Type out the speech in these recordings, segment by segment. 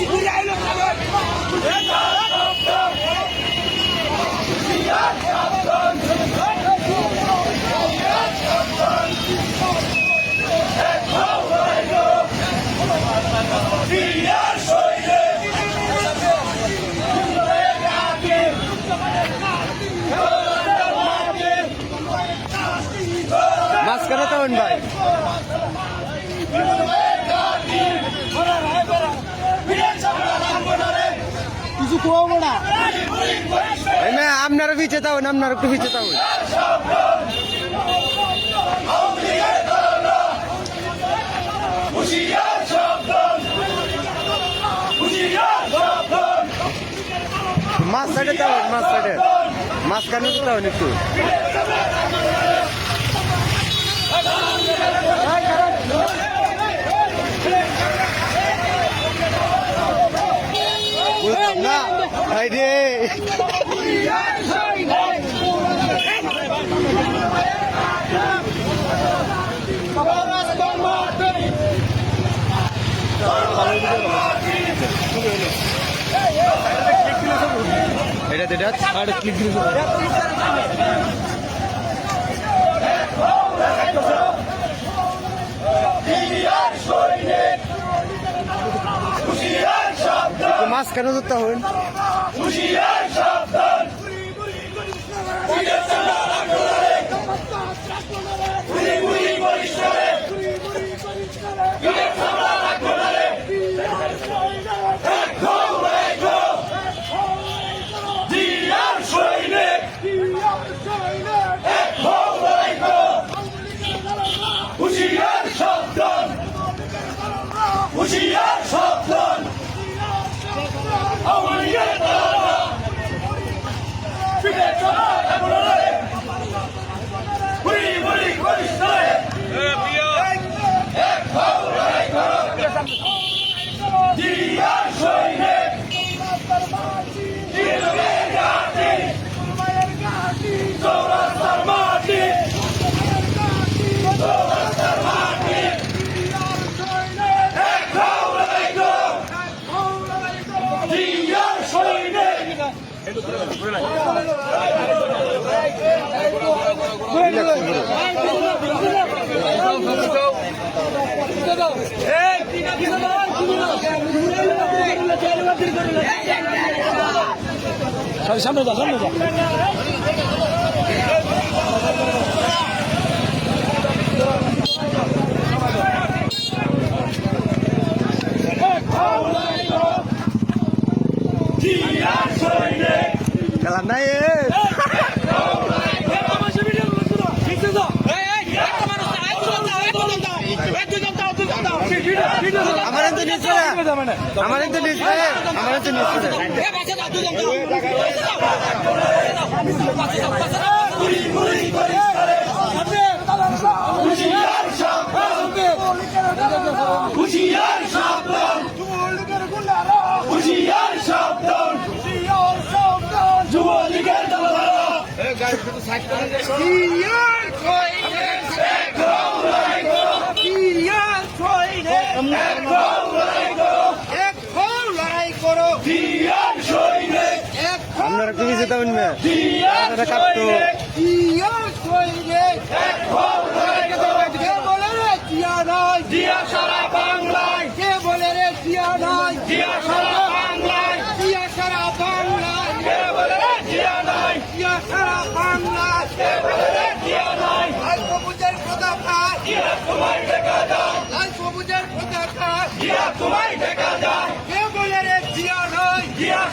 মাঝখানে আপনারা পিছিয়ে থাকুন আপনারা একটু পিছিয়ে থাকুন মাছ সাইডে থাকুন মাছ সাইডে। তো থাকুন একটু। না? রে। এটা এটা ছাড় ক্লিক দিলে মাঝখানে তো তখন হুশিয়ার সাবধান হুশিয়ার সাবধান আমাদের তারা ফিরে চলা এমনরে বুড়ি বুড়ি করিস নয় এক ভাবনাই করো জিয়ার সৈনিক জিলবে ঘাটি চৌরাস্তার মাটি চৌরাস্তার মাটি এক ভাবনাই করো জিয়ার সৈনিক সামনে যা সামনে যা জিয়ার সৈনিক খেলা নাই। আমার তো নিচ্ছে না আমার তো নিচ্ছে আমার তো নিচ্ছে না হুশিয়ার সাবধান হুশিয়ার সাবধান যুবলীগের দলধারা এক লড়াই করো এক লড়াই করো জিয়ার সৈনিক আপনারা একটু পিছিয়ে থাকুন মেয়ে জিয়ার আপনারা কাঁপতো সৈনিক এক লড়াই করো জিয়া সারা বাংলায় কে বলে রে জিয়া নাই জিয়া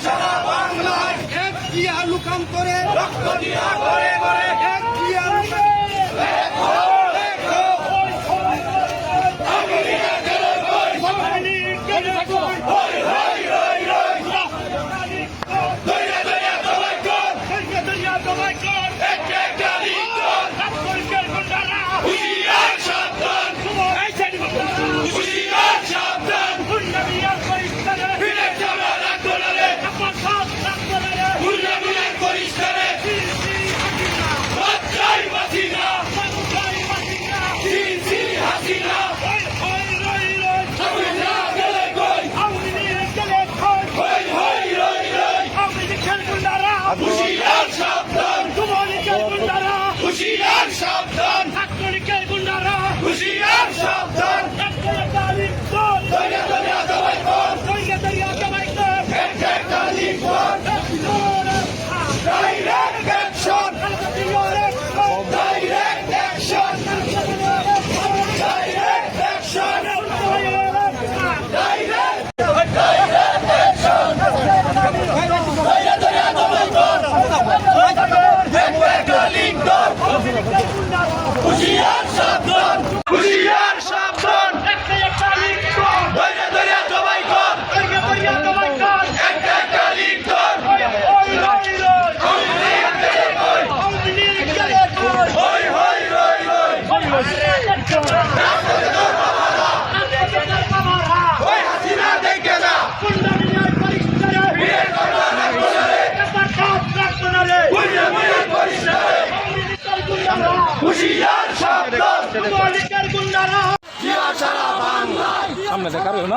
সারা রক্ত দিয়া ঘরে ঘরে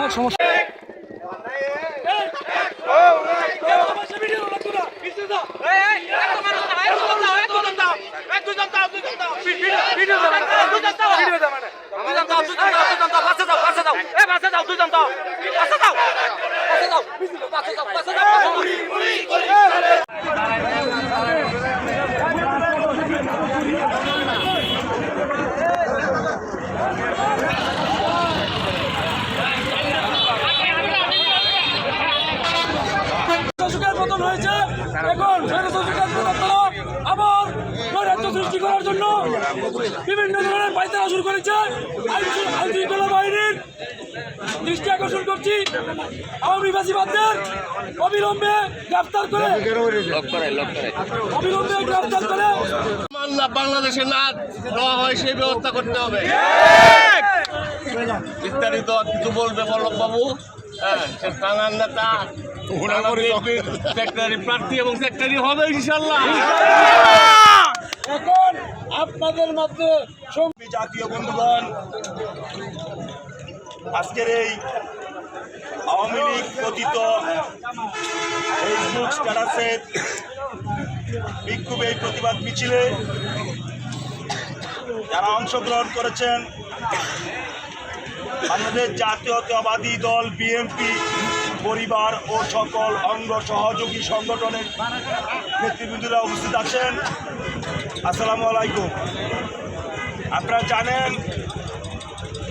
দেখার না সমস্যা শাসকের পতন হয়েছে এখন স্বৈর শাসকের পতন তারা আবার নৈরাজ্য সৃষ্টি করার জন্য বিভিন্ন ধরনের পায়তারা শুরু করেছে। আইন শৃ- আইন শৃঙ্খলা বাহিনীর দৃষ্টি আকর্ষণ করছি। আওয়ামী ফাঁসিবাদদের অবিলম্বে গ্রেফতার করে অবিলম্বে গ্রেফতার করে বাংলা বাংলাদেশে না দেওয়া হয় সেই ব্যবস্থা করতে হবে। বিস্তারিত কিছু বলবে বলক বাবু? হ্যাঁ সে নেতা সেক্রেটারি প্রার্থী এবং সেক্রেটারি হবে ইনশাল্লাহ এখন আপনাদের মধ্যে জাতীয় বন্ধুগণ, আজকের এই আওয়ামী লীগ পতিত ফেসবুক স্ট্যাটাসের বিক্ষোভে এই প্রতিবাদ মিছিলে যারা অংশগ্রহণ করেছেন, বাংলাদেশ জাতীয়তাবাদী দল, বিএনপি, পরিবার ও সকল অঙ্গ সহযোগী সংগঠনের নেতৃবৃন্দরা উপস্থিত আছেন। আসসালামু আলাইকুম। আপনারা জানেন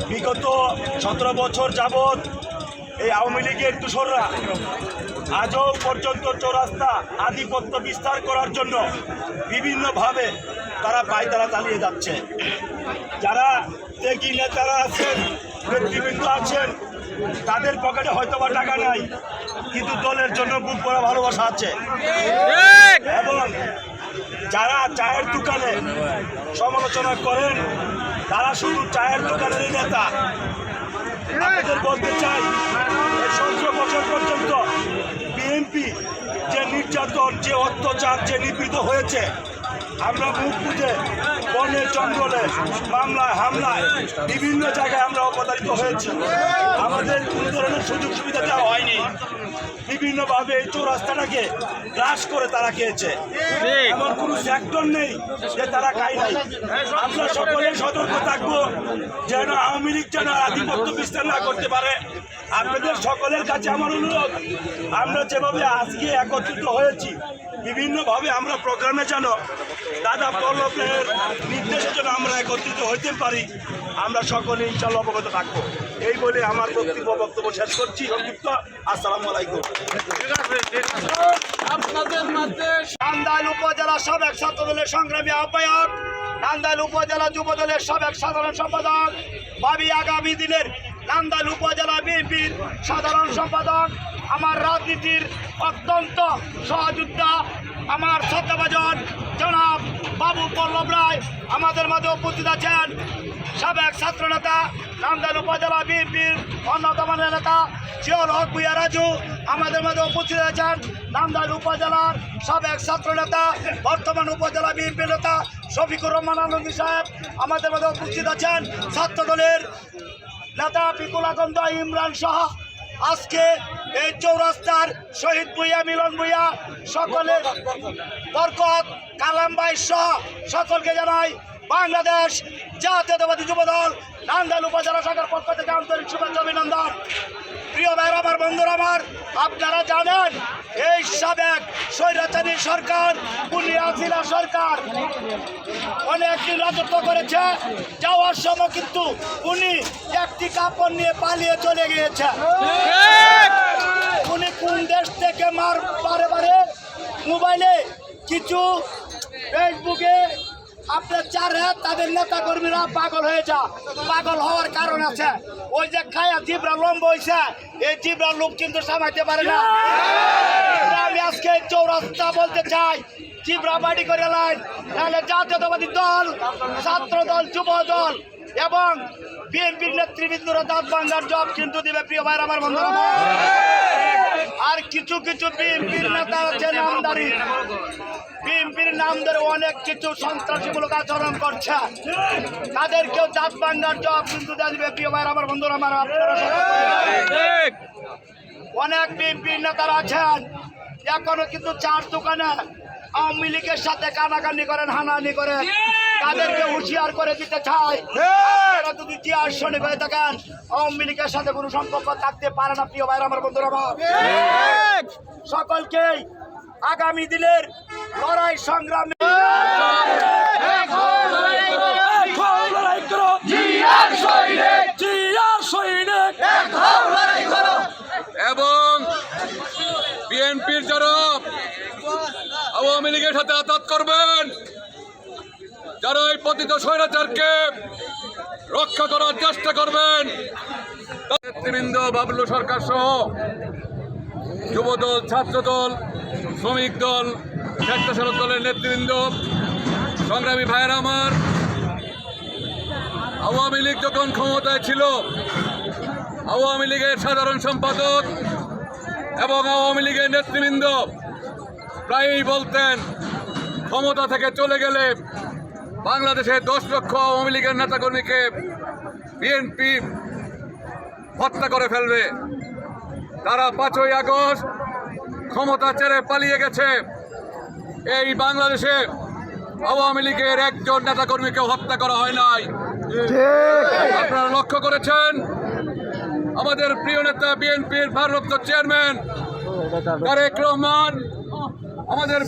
বিগত সতেরো বছর যাবৎ এই আওয়ামী লীগের দূষররা আজও পর্যন্ত চৌরাস্তা আধিপত্য বিস্তার করার জন্য বিভিন্নভাবে তারা পায়তারা চালিয়ে যাচ্ছে। যারা ত্যাগী নেতারা আছেন নেতৃবৃন্দ আছেন তাদের পকেটে হয়তো বা টাকা নাই কিন্তু দলের জন্য বুক করা ভালোবাসা আছে। এবং যারা চায়ের দোকানে সমালোচনা করেন, তারা শুধু চায়ের দোকানের নেতা। আমাদের বলতে চাই সতেরো বছর পর্যন্ত বিএনপি যে নির্যাতন, যে অত্যাচার, যে নিপীড়িত হয়েছে, আমরা মুখ বুঝে বনে, জঙ্গলে, মামলায়, হামলায় বিভিন্ন জায়গায় আমরা অপতারিত হয়েছি। আমাদের কোনো ধরনের সুযোগ সুবিধা দেওয়া হয়নি। বিভিন্নভাবে এই চৌরাস্তাটাকে গ্রাস করে তারা খেয়েছে। এমন কোনো সেক্টর নেই যে তারা খায় নাই। আমরা সকলে সতর্ক থাকব যেন আওয়ামী লীগ যেন আধিপত্য বিস্তার না করতে পারে। আপনাদের সকলের কাছে আমার অনুরোধ আমরা যেভাবে আজকে একত্রিত হয়েছি বিভিন্নভাবে আমরা প্রোগ্রামে যেন দাদা পল্লবের নির্দেশে যেন আমরা একত্রিত হইতে পারি। আমরা সকলে ইনশাল্লাহ অবগত থাকব। এই বলে আমার বক্তব্য বক্তব্য শেষ করছি। সংক্ষিপ্ত। আসসালামু আলাইকুম। উপজেলা সাবেক ছাত্র দলের সংগ্রামী আহ্বায়ক নান্দাইল উপজেলা যুব দলের সাবেক সাধারণ সম্পাদক ভাবি আগামী দিনের নান্দাইল উপজেলা বিএনপির সাধারণ সম্পাদক আমার রাজনীতির অত্যন্ত সহযোদ্ধা আমার শ্রদ্ধাভাজন জনাব বাবু পল্লব রায় আমাদের মাঝে উপস্থিত আছেন। সাবেক ছাত্র নেতা নান্দাইল উপজেলা বিএনপির অন্যতম নেতা শিওর হক ভুইয়া রাজু আমাদের মাঝে উপস্থিত আছেন। নান্দাইল উপজেলার সাবেক ছাত্র নেতা বর্তমান উপজেলা বিএনপি নেতা শফিকুর রহমান আনন্দী সাহেব আমাদের মাঝে উপস্থিত আছেন। ছাত্র দলের নেতা বিপুল আকন্দ ইমরান শাহ আজকে এই চৌরাস্তার শহীদ ভুইয়া, মিলন ভুইয়া, সকলের বরকত, কালাম ভাই সহ সকলকে জানাই বাংলাদেশ জাতীয়তাবাদী যুবদল, নান্দাইল উপজেলা শাখার পক্ষ থেকে আন্তরিক শুভেচ্ছা, অভিনন্দন। প্রিয় ভাইর আমার বন্ধুরা, আমার, আপনারা জানেন এই সাবেক স্বৈরাচারী সরকার বুনিয়াজিলা সরকার অনেক দিন রাজত্ব করেছে, যাওয়ার সময় কিন্তু উনি একটি কাপড় নিয়ে পালিয়ে চলে গিয়েছে। কোন দেশ থেকে মার বারে বারে মোবাইলে কিছু ফেসবুকে আপনার চারে তাদের নেতা কর্মীরা পাগল হয়েছে পাগল হওয়ার কারণ আছে। ওই যে খায়া জিবরা লম্ব হয়েছে এই জিবরা লোক কিন্তু সামাইতে পারে না। আমি আজকে চৌরাস্তা বলতে চাই, জিবরা বাড়ি করে লাইন। নাহলে জাতীয়তাবাদী দল ছাত্র দল যুব দল এবং বিএনপির নেতৃবৃন্দরা দাঁত ভাঙ্গার জব কিন্তু দিবে প্রিয় ভাইয়ের আমার বন্ধুরা। আর কিছু কিছু বিএনপির নেতা আছে নামদারি। বিএনপির নাম ধরে অনেক কিছু সন্ত্রাসীমূলক আচরণ করছে। তাদেরকেও জাত বাঙ্গার জব কিন্তু দিবে প্রিয় ভাইয়ের আমার বন্ধুরা, আমার আপনারা অনেক বিএনপির নেতারা আছেন, এখনও কিন্তু চার দোকানে আওয়ামী লীগের সাথে কানাকানি করেন, হানাহানি করেন। তাদেরকে হুঁশিয়ার করে দিতে চাই। আপনারা যদি জিয়ার শনি হয়ে থাকেন আওয়ামী লীগের সাথে কোনো সম্পর্ক থাকতে পারে না প্রিয় ভাইয়ের আমার বন্ধুরা সকলকেই আগামী দিনের লড়াই সংগ্রামে এখন লড়াই করো। জিয়ার সৈনিক এবং বিএনপির যারা আওয়ামী লীগের সাথে আঘাত করবেন যারা এই পতিত স্বৈরাচারকে রক্ষা করার চেষ্টা করবেন নেতৃবৃন্দ, বাবলু সরকার সহ যুবদল, ছাত্রদল, শ্রমিক দল, স্বেচ্ছাসেবক দলের নেতৃবৃন্দ, সংগ্রামী ভাইয়ের আমার, আওয়ামী লীগ যখন ক্ষমতায় ছিল, আওয়ামী লীগের সাধারণ সম্পাদক এবং আওয়ামী লীগের নেতৃবৃন্দ প্রায়ই বলতেন, ক্ষমতা থেকে চলে গেলে বাংলাদেশে দশ লক্ষ আওয়ামী লীগের নেতাকর্মীকে বিএনপি হত্যা করে ফেলবে। তারা পাঁচই আগস্ট ক্ষমতা ছেড়ে পালিয়ে গেছে। এই বাংলাদেশে আওয়ামী লীগের একজন নেতাকর্মীকে হত্যা করা হয় নাই। আপনারা লক্ষ্য করেছেন? আমাদের প্রিয় নেতা বিএনপির ভারপ্রাপ্ত চেয়ারম্যান তারেক রহমান, আমাদের